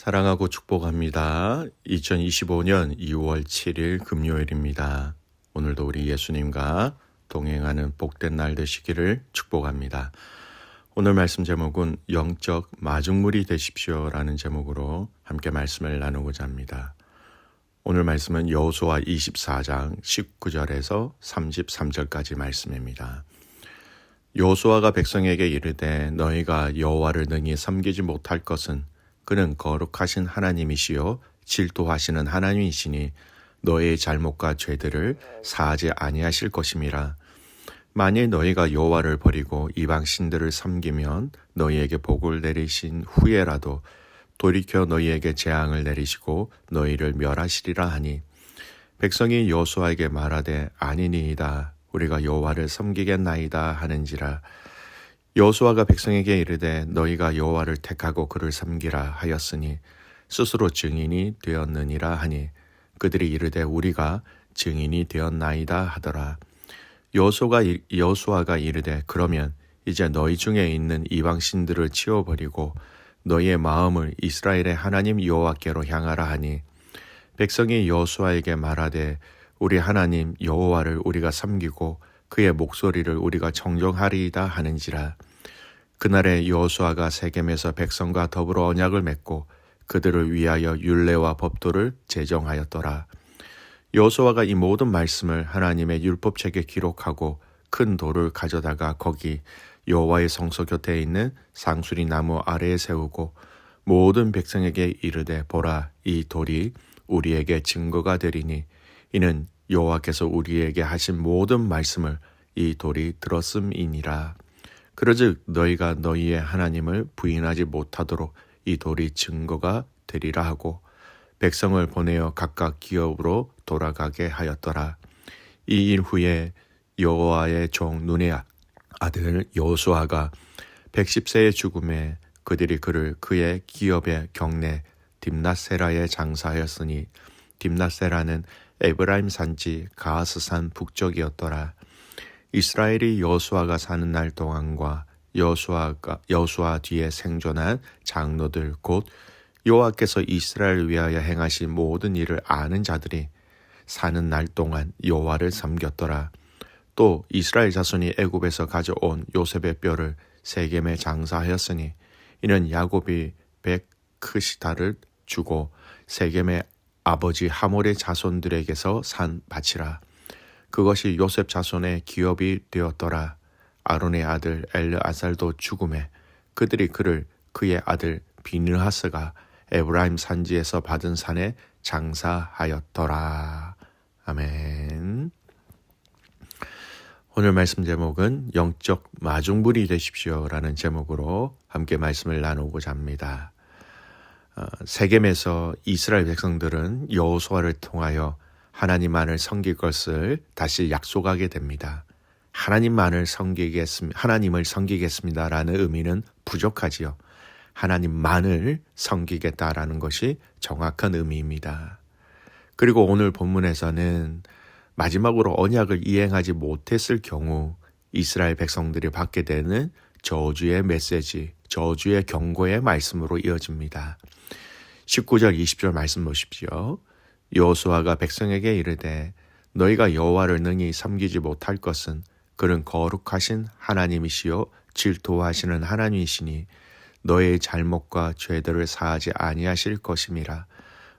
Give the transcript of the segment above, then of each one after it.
사랑하고 축복합니다. 2025년 2월 7일 금요일입니다. 오늘도 우리 예수님과 동행하는 복된 날 되시기를 축복합니다. 오늘 말씀 제목은 영적 마중물이 되십시오라는 제목으로 함께 말씀을 나누고자 합니다. 오늘 말씀은 여호수아 24장 19절에서 33절까지 말씀입니다. 여호수아가 백성에게 이르되 너희가 여호와를 능히 섬기지 못할 것은 그는 거룩하신 하나님이시요 질투하시는 하나님이시니 너희의 잘못과 죄들을 사하지 아니하실 것임이라. 만일 너희가 여호와를 버리고 이방 신들을 섬기면 너희에게 복을 내리신 후에라도 돌이켜 너희에게 재앙을 내리시고 너희를 멸하시리라 하니 백성이 여호수아에게 말하되 아니니이다. 우리가 여호와를 섬기겠나이다 하는지라 여호수아가 백성에게 이르되 너희가 여호와를 택하고 그를 섬기라 하였으니 스스로 증인이 되었느니라 하니 그들이 이르되 우리가 증인이 되었나이다 하더라. 여호수아가 여호수아가 이르되 그러면 이제 너희 중에 있는 이방 신들을 치워 버리고 너희의 마음을 이스라엘의 하나님 여호와께로 향하라 하니 백성이 여호수아에게 말하되 우리 하나님 여호와를 우리가 섬기고 그의 목소리를 우리가 정정하리이다 하는지라 그날에 여호수아가 세겜에서 백성과 더불어 언약을 맺고 그들을 위하여 율례와 법도를 제정하였더라. 여호수아가 이 모든 말씀을 하나님의 율법책에 기록하고 큰 돌을 가져다가 거기 여호와의 성소 곁에 있는 상수리 나무 아래에 세우고 모든 백성에게 이르되 보라 이 돌이 우리에게 증거가 되리니 이는 여호와께서 우리에게 하신 모든 말씀을 이 돌이 들었음이니라. 그러즉 너희가 너희의 하나님을 부인하지 못하도록 이 돌이 증거가 되리라 하고 백성을 보내어 각각 기업으로 돌아가게 하였더라. 이 일 후에 여호와의 종 눈의 아들 여호수아가 110세의 죽음에 그들이 그를 그의 기업의 경내 딥나세라에 장사하였으니 딥나세라는 에브라임 산지 가하스산 북쪽이었더라. 이스라엘이 여수아가 사는 날 동안과 여수아가 여수아 뒤에 생존한 장로들 곧 여호와께서 이스라엘을 위하여 행하신 모든 일을 아는 자들이 사는 날 동안 여호와를 섬겼더라. 또 이스라엘 자손이 애굽에서 가져온 요셉의 뼈를 세겜에 장사하였으니 이는 야곱이 백 크시다를 주고 세겜의 아버지 하몰의 자손들에게서 산 밭이라. 그것이 요셉 자손의 기업이 되었더라. 아론의 아들 엘르아살도 죽음에 그들이 그를 그의 아들 비느하스가 에브라임 산지에서 받은 산에 장사하였더라. 아멘. 오늘 말씀 제목은 영적 마중물이 되십시오라는 제목으로 함께 말씀을 나누고자 합니다. 어, 세겜에서 이스라엘 백성들은 여호수아를 통하여 하나님만을 섬길 것을 다시 약속하게 됩니다. 하나님만을 섬기겠습니다. 하나님을 섬기겠습니다라는 의미는 부족하지요. 하나님만을 섬기겠다라는 것이 정확한 의미입니다. 그리고 오늘 본문에서는 마지막으로 언약을 이행하지 못했을 경우 이스라엘 백성들이 받게 되는 저주의 메시지, 저주의 경고의 말씀으로 이어집니다. 19절 20절 말씀 보십시오. 여호수아가 백성에게 이르되 너희가 여호와를 능히 섬기지 못할 것은 그는 거룩하신 하나님이시요 질투하시는 하나님이시니 너의 잘못과 죄들을 사하지 아니하실 것임이라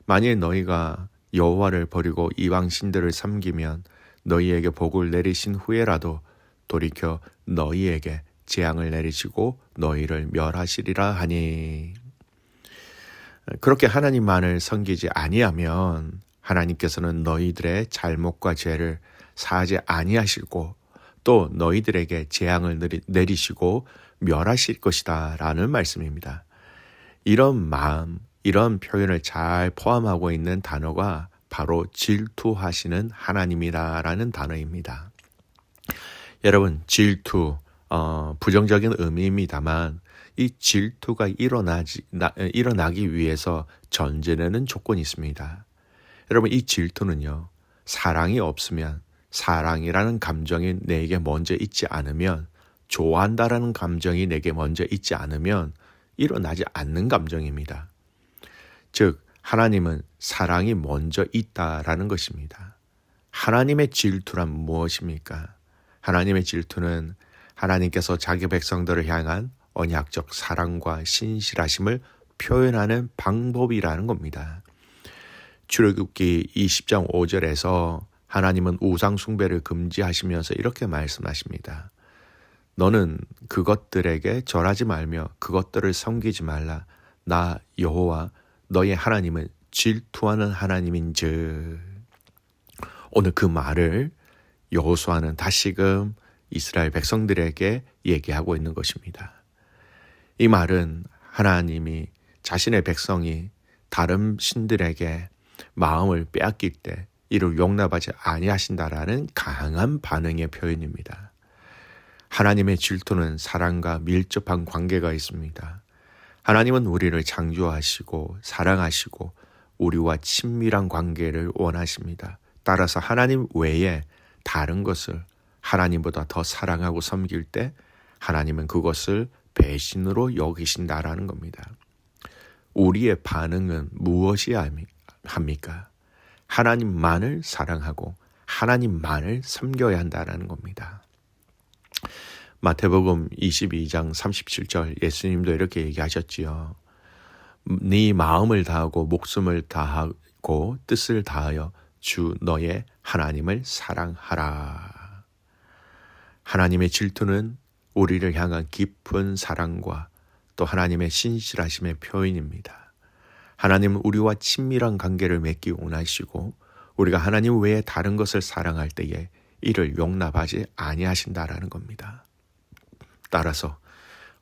만일 너희가 여호와를 버리고 이방 신들을 섬기면 너희에게 복을 내리신 후에라도 돌이켜 너희에게 재앙을 내리시고 너희를 멸하시리라 하니 그렇게 하나님만을 섬기지 아니하면 하나님께서는 너희들의 잘못과 죄를 사하지 아니하시고 또 너희들에게 재앙을 내리시고 멸하실 것이다 라는 말씀입니다. 이런 마음, 이런 표현을 잘 포함하고 있는 단어가 바로 질투하시는 하나님이다라는 단어입니다. 여러분, 질투, 어, 부정적인 의미입니다만 이 질투가 일어나지, 나, 일어나기 위해서 전제되는 조건이 있습니다. 여러분, 이 질투는요, 사랑이 없으면, 사랑이라는 감정이 내게 먼저 있지 않으면, 좋아한다라는 감정이 내게 먼저 있지 않으면 일어나지 않는 감정입니다. 즉 하나님은 사랑이 먼저 있다라는 것입니다. 하나님의 질투란 무엇입니까? 하나님의 질투는 하나님께서 자기 백성들을 향한 언약적 사랑과 신실하심을 표현하는 방법이라는 겁니다. 출애굽기 20장 5절에서 하나님은 우상 숭배를 금지하시면서 이렇게 말씀하십니다. 너는 그것들에게 절하지 말며 그것들을 섬기지 말라. 나 여호와 너의 하나님은 질투하는 하나님인즉 오늘 그 말을 여호수아는 다시금 이스라엘 백성들에게 얘기하고 있는 것입니다. 이 말은 하나님이 자신의 백성이 다른 신들에게 마음을 빼앗길 때 이를 용납하지 아니하신다라는 강한 반응의 표현입니다. 하나님의 질투는 사랑과 밀접한 관계가 있습니다. 하나님은 우리를 창조하시고 사랑하시고 우리와 친밀한 관계를 원하십니다. 따라서 하나님 외에 다른 것을 하나님보다 더 사랑하고 섬길 때 하나님은 그것을 배신으로 여기신다라는 겁니다. 우리의 반응은 무엇이 합니까? 하나님만을 사랑하고 하나님만을 섬겨야 한다는 겁니다. 마태복음 22장 37절 예수님도 이렇게 얘기하셨지요. 네 마음을 다하고 목숨을 다하고 뜻을 다하여 주 너의 하나님을 사랑하라. 하나님의 질투는 우리를 향한 깊은 사랑과 또 하나님의 신실하심의 표현입니다. 하나님은 우리와 친밀한 관계를 맺기 원하시고 우리가 하나님 외에 다른 것을 사랑할 때에 이를 용납하지 아니하신다라는 겁니다. 따라서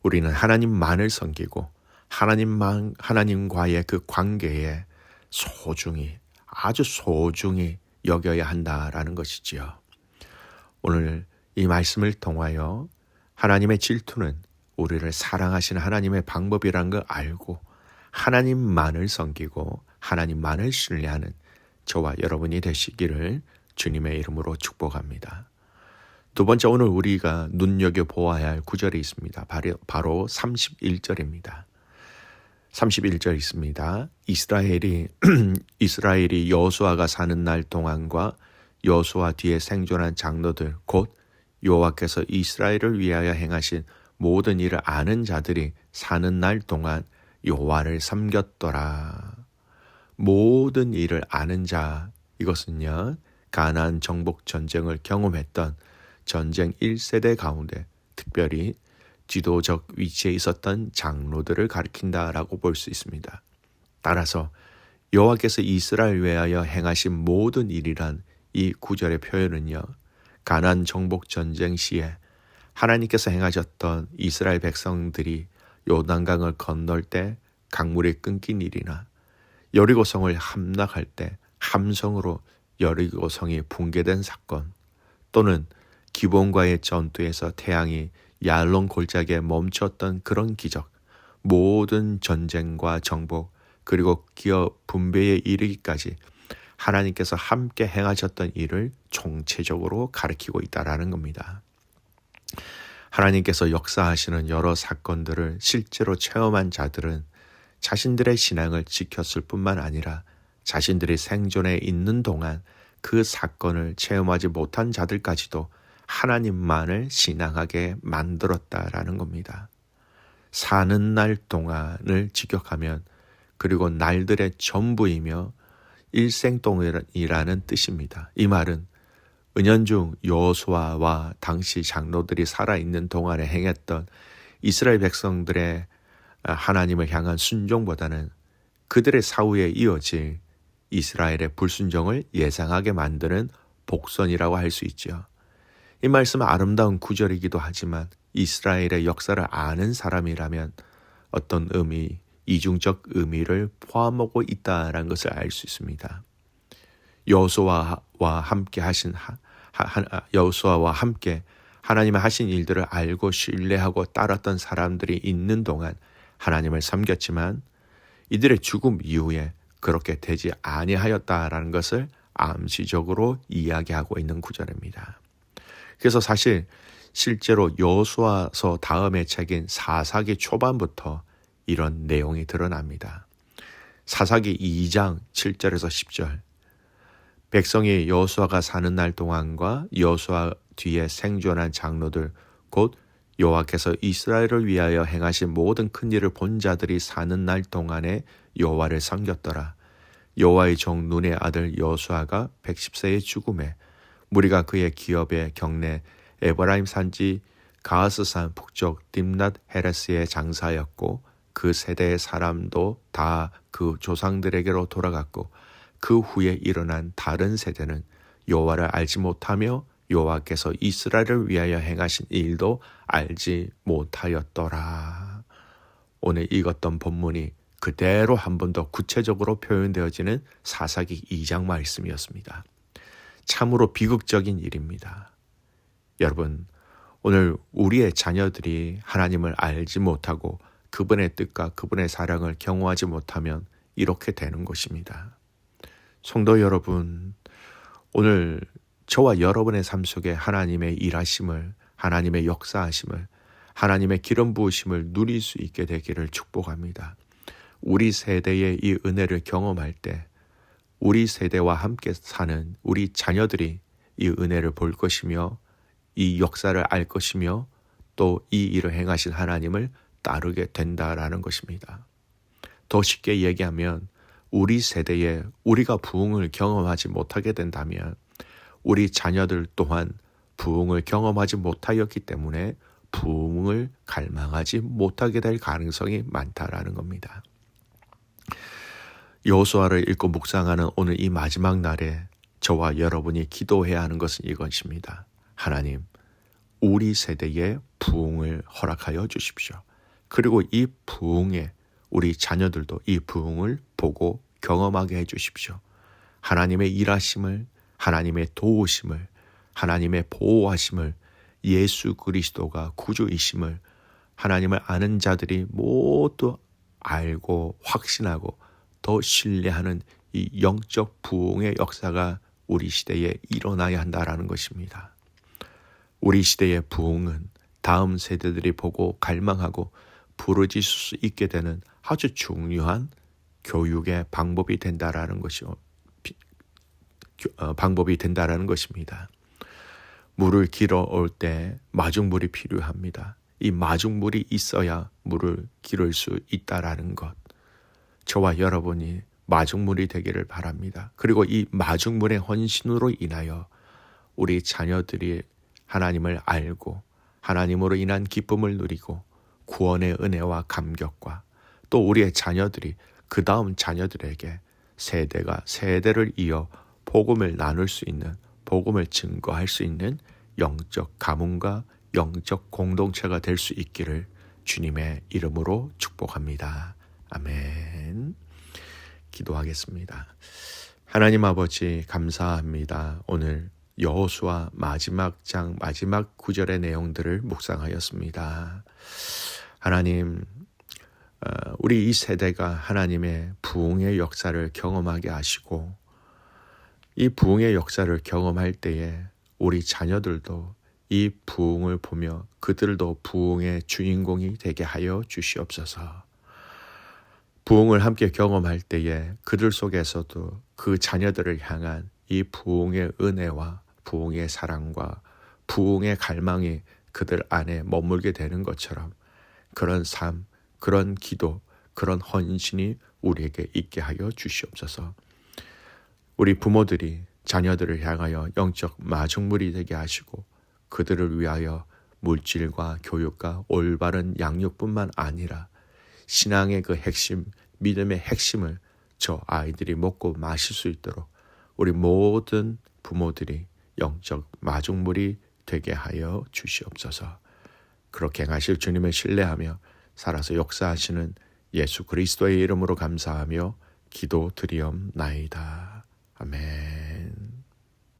우리는 하나님만을 섬기고 하나님만 하나님과의 그 관계에 소중히 아주 소중히 여겨야 한다라는 것이지요. 오늘 이 말씀을 통하여 하나님의 질투는 우리를 사랑하시는 하나님의 방법이라는 걸 알고 하나님만을 섬기고 하나님만을 신뢰하는 저와 여러분이 되시기를 주님의 이름으로 축복합니다. 두 번째 오늘 우리가 눈여겨 보아야 할 구절이 있습니다. 바로 31절입니다. 31절 있습니다. 이스라엘이 이스라엘이 여수아가 사는 날 동안과 여수아 뒤에 생존한 장로들 곧 여호와께서 이스라엘을 위하여 행하신 모든 일을 아는 자들이 사는 날 동안 여호와를 섬겼더라. 모든 일을 아는 자 이것은요 가나안 정복 전쟁을 경험했던 전쟁 1세대 가운데 특별히 지도적 위치에 있었던 장로들을 가리킨다라고 볼 수 있습니다. 따라서 여호와께서 이스라엘 외하여 행하신 모든 일이란 이 구절의 표현은요. 가난 정복 전쟁 시에 하나님께서 행하셨던 이스라엘 백성들이 요단강을 건널 때 강물이 끊긴 일이나 여리고성을 함락할 때 함성으로 여리고성이 붕괴된 사건 또는 기본과의 전투에서 태양이 얄론 골짜기에 멈췄던 그런 기적, 모든 전쟁과 정복, 그리고 기업 분배에 이르기까지 하나님께서 함께 행하셨던 일을 총체적으로 가리키고 있다라는 겁니다. 하나님께서 역사하시는 여러 사건들을 실제로 체험한 자들은 자신들의 신앙을 지켰을 뿐만 아니라 자신들이 생존해 있는 동안 그 사건을 체험하지 못한 자들까지도 하나님만을 신앙하게 만들었다라는 겁니다. 사는 날 동안을 직역하면 그리고 날들의 전부이며 일생 동안이라는 뜻입니다. 이 말은 은연중 여호수아와 당시 장로들이 살아있는 동안에 행했던 이스라엘 백성들의 하나님을 향한 순종보다는 그들의 사후에 이어질 이스라엘의 불순종을 예상하게 만드는 복선이라고 할 수 있죠. 이 말씀은 아름다운 구절이기도 하지만 이스라엘의 역사를 아는 사람이라면 어떤 의미, 이중적 의미를 포함하고 있다라는 것을 알 수 있습니다. 여호수아와 함께 하신 여호수아와 함께 하나님의 하신 일들을 알고 신뢰하고 따랐던 사람들이 있는 동안 하나님을 섬겼지만 이들의 죽음 이후에 그렇게 되지 아니하였다라는 것을 암시적으로 이야기하고 있는 구절입니다. 그래서 사실 실제로 여수와서 다음의 책인 사사기 초반부터 이런 내용이 드러납니다. 사사기 2장 7절에서 10절. 백성이 여호수아가 사는 날 동안과 여호수아 뒤에 생존한 장로들 곧 여호와께서 이스라엘을 위하여 행하신 모든 큰 일을 본 자들이 사는 날 동안에 여호와를 섬겼더라. 여호와의 종 눈의 아들 여호수아가 110세의 죽음에 무리가 그의 기업의 경내 에브라임 산지 가하스산 북쪽 딥낫 헤레스의 장사였고 그 세대의 사람도 다 그 조상들에게로 돌아갔고 그 후에 일어난 다른 세대는 여호와를 알지 못하며 여호와께서 이스라엘을 위하여 행하신 일도 알지 못하였더라. 오늘 읽었던 본문이 그대로 한 번 더 구체적으로 표현되어지는 사사기 2장 말씀이었습니다. 참으로 비극적인 일입니다. 여러분, 오늘 우리의 자녀들이 하나님을 알지 못하고 그분의 뜻과 그분의 사랑을 경험하지 못하면 이렇게 되는 것입니다. 성도 여러분, 오늘 저와 여러분의 삶 속에 하나님의 일하심을, 하나님의 역사하심을, 하나님의 기름 부으심을 누릴 수 있게 되기를 축복합니다. 우리 세대의 이 은혜를 경험할 때, 우리 세대와 함께 사는 우리 자녀들이 이 은혜를 볼 것이며, 이 역사를 알 것이며, 또 이 일을 행하신 하나님을 따르게 된다라는 것입니다. 더 쉽게 얘기하면 우리 세대에 우리가 부흥을 경험하지 못하게 된다면 우리 자녀들 또한 부흥을 경험하지 못하였기 때문에 부흥을 갈망하지 못하게 될 가능성이 많다라는 겁니다. 여호수아를 읽고 묵상하는 오늘 이 마지막 날에 저와 여러분이 기도해야 하는 것은 이것입니다. 하나님, 우리 세대에 부흥을 허락하여 주십시오. 그리고 이 부흥에 우리 자녀들도 이 부흥을 보고 경험하게 해 주십시오. 하나님의 일하심을, 하나님의 도우심을, 하나님의 보호하심을, 예수 그리스도가 구주이심을 하나님을 아는 자들이 모두 알고 확신하고 더 신뢰하는 이 영적 부흥의 역사가 우리 시대에 일어나야 한다라는 것입니다. 우리 시대의 부흥은 다음 세대들이 보고 갈망하고 부르짖을 수 있게 되는 아주 중요한 교육의 방법이 된다라는 것이요. 어, 방법이 된다라는 것입니다. 물을 길어 올 때 마중물이 필요합니다. 이 마중물이 있어야 물을 기를 수 있다라는 것. 저와 여러분이 마중물이 되기를 바랍니다. 그리고 이 마중물의 헌신으로 인하여 우리 자녀들이 하나님을 알고 하나님으로 인한 기쁨을 누리고 구원의 은혜와 감격과 또 우리의 자녀들이 그 다음 자녀들에게 세대가 세대를 이어 복음을 나눌 수 있는 복음을 증거할 수 있는 영적 가문과 영적 공동체가 될 수 있기를 주님의 이름으로 축복합니다. 아멘. 기도하겠습니다. 하나님 아버지 감사합니다. 오늘 여호수아 마지막 장 마지막 구절의 내용들을 묵상하였습니다. 하나님 어, 우리 이 세대가 하나님의 부흥의 역사를 경험하게 하시고 이 부흥의 역사를 경험할 때에 우리 자녀들도 이 부흥을 보며 그들도 부흥의 주인공이 되게 하여 주시옵소서. 부흥을 함께 경험할 때에 그들 속에서도 그 자녀들을 향한 이 부흥의 은혜와 부흥의 사랑과 부흥의 갈망이 그들 안에 머물게 되는 것처럼 그런 삶, 그런 기도, 그런 헌신이 우리에게 있게 하여 주시옵소서. 우리 부모들이 자녀들을 향하여 영적 마중물이 되게 하시고 그들을 위하여 물질과 교육과 올바른 양육뿐만 아니라 신앙의 그 핵심, 믿음의 핵심을 저 아이들이 먹고 마실 수 있도록 우리 모든 부모들이 영적 마중물이 되게 하여 주시옵소서. 그렇게 행하실 주님을 신뢰하며 살아서 역사하시는 예수 그리스도의 이름으로 감사하며 기도 드리옵나이다. 아멘.